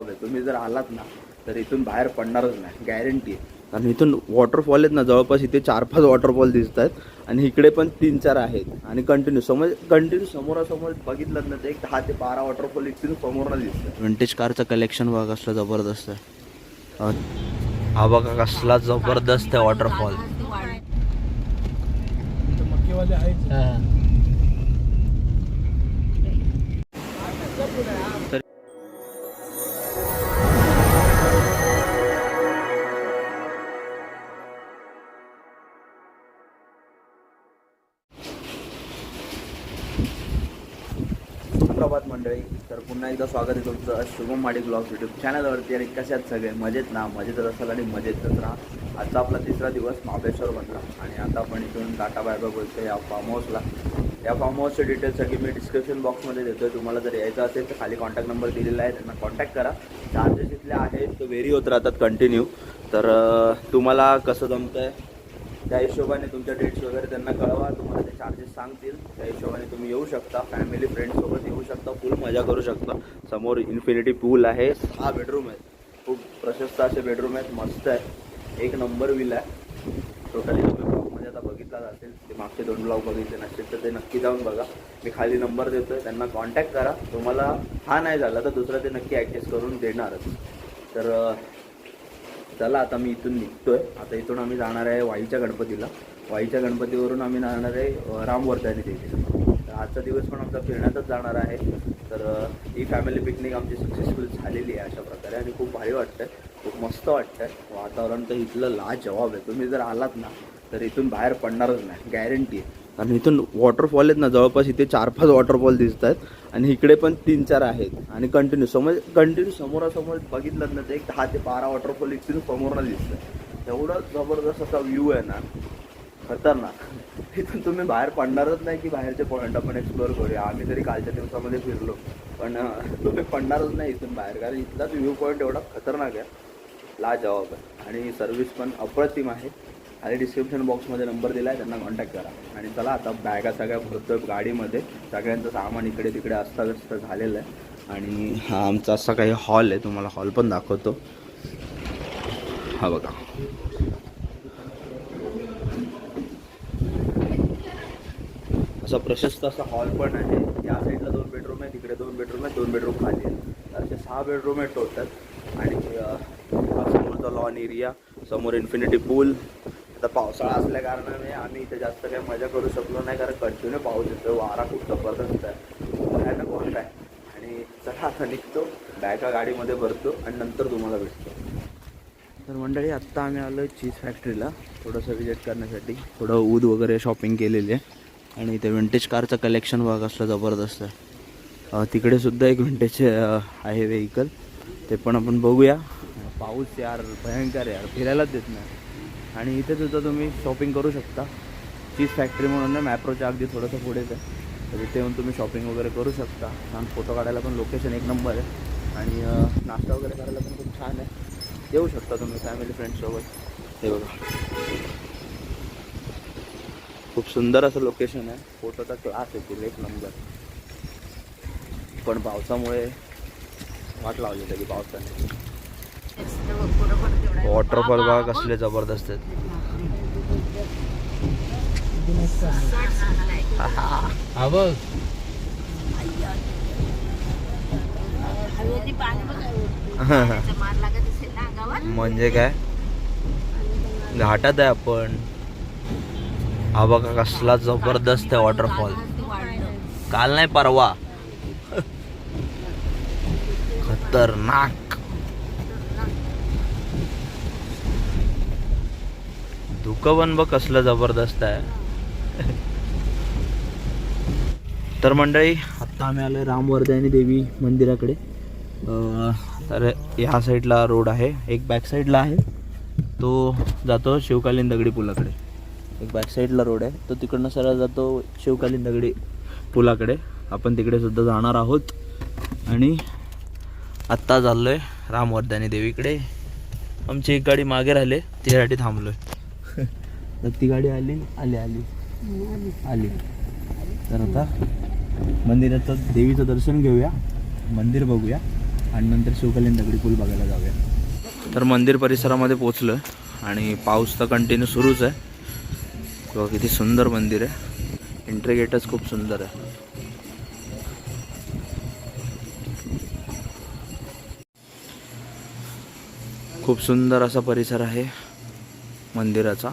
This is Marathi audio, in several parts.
तुम्ही जर आलात ना तर इथून बाहेर पडणारच नाही. गॅरंटी आहे. कारण इथून वॉटरफॉल आहेत ना जवळपास इथे चार पाच वॉटरफॉल दिसत आहेत. आणि इकडे पण तीन चार आहेत. आणि कंटिन्यू समोर कंटिन्यू समोरासमोर बघितलं ना तर एक दहा ते बारा वॉटरफॉल इथून समोरनं दिसतात विंटेज कारचं कलेक्शन बघा कसलं जबरदस्त आहे. हा बघा कसला जबरदस्त आहे वॉटरफॉल मक्केवाले आहेत पुन्हा एकदा स्वागत आहे तुमचं शुभम माडी ब्लॉग युट्यूब चॅनलवरती आणि कशात सगळे? मजेत ना? मजेतच असाल आणि मजेतच राहा. आजचा आपला तिसरा दिवस महाबळेश्वर बनला. आणि आता आपण इथून टाटा बायबा बोलतो या फार्म हाऊसला या फार्म हाऊसचे डिटेल्स सगळी मी डिस्क्रिप्शन बॉक्समध्ये देतो आहे तुम्हाला जर यायचं असेल तर खाली कॉन्टॅक्ट नंबर दिलेला आहे. त्यांना कॉन्टॅक्ट करा. चार्जेस इथले आहेत तो व्हेरी होत राहतात कंटिन्यू तर तुम्हाला कसं जमतं आहे त्या हिशोबाने तुमच्या डेट्स वगैरे त्यांना कळवा तुम्हाला ते चार्जेस सांगतील. त्या हिशोबाने तुम्ही येऊ शकता फॅमिली फ्रेंड्ससोबत येऊ शकता फुल मजा करू शकता. समोर इन्फिनिटी पूल आहे सहा बेडरूम आहेत. खूप प्रशस्त असे बेडरूम आहेत मस्त आहे. एक नंबर विल आहे. टोटली तुम्ही ब्लॉगमध्ये आता बघितलाच असेल ते मागचे दोन ब्लॉग बघितले नसतील तर ते नक्की जाऊन बघा. मी खाली नंबर देतो आहे त्यांना कॉन्टॅक्ट करा. तुम्हाला हा नाही झाला तर दुसरा ते नक्की ॲडजस्ट करून देणारच. तर चला आता मी इथून निघतोय. आता इथून आम्ही जाणार आहे वाईच्या गणपतीला. वाईच्या गणपतीवरून आम्ही जाणार आहे रामवर्धानी देवीला तर आजचा दिवस पण आमचा फिरण्यातच जाणार आहे. तर ही फॅमिली पिकनिक आमची सक्सेसफुल झालेली आहे अशा प्रकारे आणि खूप भारी वाटतं आहे खूप मस्त वाटतं आहे वातावरण तर इथलं लाजवाब आहे. तुम्ही जर आलात ना तर इथून बाहेर पडणारच नाही. गॅरंटी आहे. कारण इथून वॉटरफॉल आहेत ना जवळपास इथे चार पाच वॉटरफॉल दिसत आहेत आणि इकडे पण तीन चार आहेत. आणि कंटिन्यू समोर कंटिन्यू समोरासमोर बघितलं ना तर एक दहा ते बारा वॉटरफॉल इथून दिसत दिसतं एवढं जबरदस्त असा व्ह्यू आहे ना. खतरनाक. इथून तुम्ही बाहेर पडणारच नाही की बाहेरचे पॉईंट आपण एक्सप्लोअर करूया. आम्ही तरी कालच्या दिवसामध्ये फिरलो. पण तुम्ही पडणारच नाही इथून बाहेर. कारण इथलाच व्ह्यू पॉईंट एवढा खतरनाक आहे. लाजवाब आहे. आणि सर्व्हिस पण अप्रतिम आहे. आणि डिस्क्रिप्शन बॉक्समध्ये नंबर दिला आहे त्यांना कॉन्टॅक्ट करा. आणि चला आता बॅगा सगळ्या भरतोय गाडीमध्ये. सगळ्यांचं सामान इकडे तिकडे अस्ताव्यस्त झालेलं आहे. आणि हा आमचा असा काही हॉल आहे तुम्हाला हॉल पण दाखवतो. हा बघा. असा प्रशस्त असा हॉल पण आहे. या साईडला दोन बेडरूम आहे तिकडे दोन बेडरूम आहे दोन बेडरूम खाली आहे. असे सहा बेडरूम आहे टोटल आणि समोरचा लॉन एरिया समोर इन्फिनिटी पूल आता पावसाळा असल्या कारणाने आम्ही इथे जास्त काही मजा करू शकलो नाही कारण कंटिन्यू पाऊस येतो वारा खूप जबरदस्त आहे. भयानक वारा आहे. आणि चला आता निघतो बॅगा गाडीमध्ये भरतो आणि नंतर तुम्हाला भेटतो. तर मंडळी आत्ता आम्ही आलो चीज फॅक्टरीला थोडंसं विजिट करण्यासाठी. थोडं ऊद वगैरे शॉपिंग केलेली आहे. आणि इथे विंटेज कारचं कलेक्शन बघा असलं जबरदस्त आहे. तिकडे सुद्धा एक विंटेज आहे व्हेकल ते पण आपण बघूया. पाऊस यार भयंकर यार. फिरायलाच देत नाही. आणि इथे सुद्धा तुम्ही शॉपिंग करू शकता. चीज फॅक्टरी म्हणून ना मॅप्रोच्या अगदी थोडंसं पुढेच आहे. तर इथे येऊन तुम्ही शॉपिंग वगैरे करू शकता. छान फोटो काढायला पण लोकेशन एक नंबर आहे. आणि नाश्ता वगैरे करायला पण खूप छान आहे. येऊ शकता तुम्ही फॅमिली फ्रेंड्ससोबत हे बघा. खूप सुंदर असं लोकेशन आहे. फोटोचा क्लास येतील एक नंबर पण पावसामुळे वाट लावली तरी पावसाने. वॉटरफॉल बघा. कसले जबरदस्त आहेत. हा म्हणजे काय? घाटात आहे आपण. हा बघा कसला जबरदस्त आहे वॉटरफॉल. काल नाही परवा. खतरनाक. धुकं पण बघ कसलं जबरदस्त आहे. तर मंडळी आत्ता आम्ही आलो रामवर्धानी देवी मंदिराकडे. तर ह्या साईडला रोड आहे एक बॅक साईडला आहे. तो जातो शिवकालीन दगडी पुलाकडे. एक बॅक साईडला रोड आहे. तो तिकडनं सरळ जातो शिवकालीन दगडी पुलाकडे. आपण तिकडे सुद्धा जाणार आहोत. आणि आत्ता चाललो आहे रामवर्धानी देवीकडे. आमची एक गाडी मागे राहिले त्यासाठी थांबलो आहे तर ती गाडी आली आली आली. आली. तर आता मंदिराचं देवीचं दर्शन घेऊया. मंदिर बघूया. आणि नंतर शिवकालीन दगडी पूल बघायला जाऊया. तर मंदिर परिसरामध्ये पोचलं आणि पाऊस तर कंटिन्यू सुरूच आहे. किंवा किती सुंदर मंदिर आहे. एंट्री गेटच खूप सुंदर आहे. खूप सुंदर असा परिसर आहे मंदिराचा.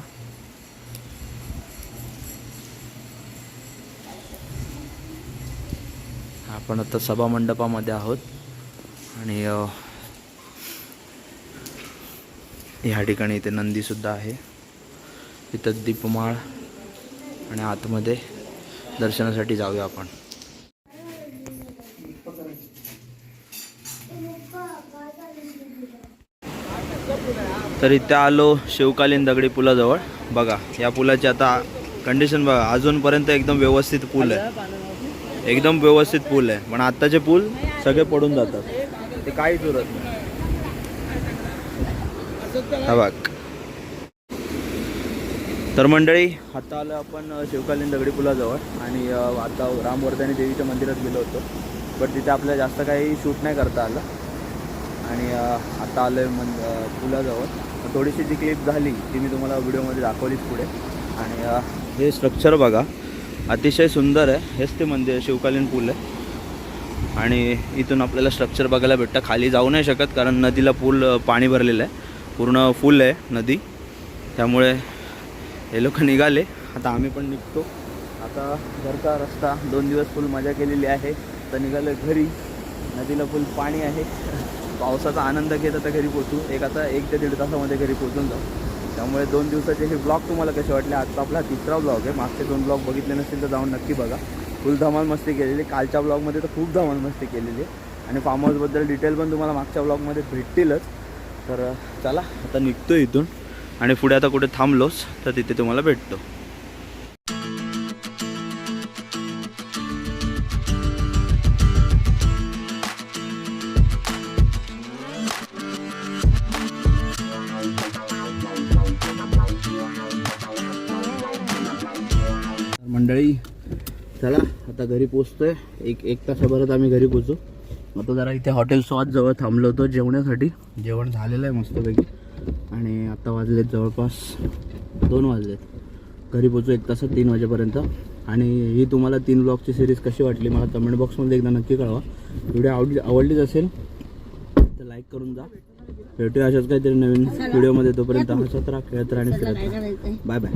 आपण आता सभा मंडपामध्ये आहोत. आणि ह्या ठिकाणी इथे नंदीसुद्धा आहे. इथं दीपमाळ आणि आतमध्ये दर्शनासाठी जाऊया आपण. तर इथे आलो शिवकालीन दगडी पुलाजवळ. बघा या पुलाची आता कंडिशन बघा अजूनपर्यंत एकदम व्यवस्थित पूल आहे. एकदम व्यवस्थित पूल आहे. पण आत्ताचे पूल सगळे पडून जातात. ते काहीच उरत नाही. हा तर मंडळी आता आलं आपण शिवकालीन दगडी पुलाजवळ. आणि आता रामवर्धनी देवीच्या मंदिरात गेलो होतो. बट तिथे आपल्याला जास्त काही शूट नाही करता आलं. आणि आता आलो आहे मन पुलाजवळ. थोडीशी जी क्लिप झाली ती मी तुम्हाला व्हिडिओमध्ये दाखवलीच पुढे. आणि हे स्ट्रक्चर बघा. अतिशय सुंदर आहे. हेच ते मंदिर शिवकालीन पूल आहे. आणि इथून आपल्याला स्ट्रक्चर बघायला भेटतं. खाली जाऊ नाही शकत कारण नदीला पूल पाणी भरलेलं आहे. पूर्ण फुल आहे नदी. त्यामुळे हे लोक निघाले. आता आम्ही पण निघतो. आता घरचा रस्ता दोन दिवस फुल मजा केलेली आहे तर निघालं घरी. नदीला फुल पाणी आहे. पावसाचा आनंद घेत आता घरी पोचू एक आता एक ते दीड तासामध्ये घरी पोचून जाऊ. त्यामुळे दोन दिवसाचे हे ब्लॉग तुम्हाला कसे वाटले? आजचा आपला तिसरा ब्लॉग आहे. मागचे दोन ब्लॉग बघितले नसतील तर जाऊन नक्की बघा. फुल धमाल मस्ती केलेली. कालच्या ब्लॉगमध्ये तर खूप धमाल मस्ती केलेली. आहे आणि फार्म हाऊसबद्दल डिटेल पण तुम्हाला मागच्या ब्लॉगमध्ये भेटतीलच. तर चला आता निघतो इथून. आणि पुढे आता कुठे थांबलोच तर तिथे तुम्हाला भेटतो. चला आता घरी पोचतोय. एक एक तासाभरात आम्ही घरी पोचू. आता जरा इथे हॉटेल स्वाद जवळ थांबलो होतो जेवण्यासाठी. जेवण झालेलं आहे मस्तपैकी. आणि आता वाजलेत जवळपास दोन वाजलेत. घरी पोचू एक तासात तीन वाजेपर्यंत. आणि ही तुम्हाला तीन ब्लॉगची सिरीज कशी वाटली मला कमेंट बॉक्समध्ये एकदा नक्की कळवा. व्हिडिओ आवडली आवडलीच असेल तर लाईक करून जा. भेटूया अशाच काहीतरी नवीन व्हिडिओमध्ये तोपर्यंत हसत राहा खेळत राहा आणि फिरत राहा. Bye bye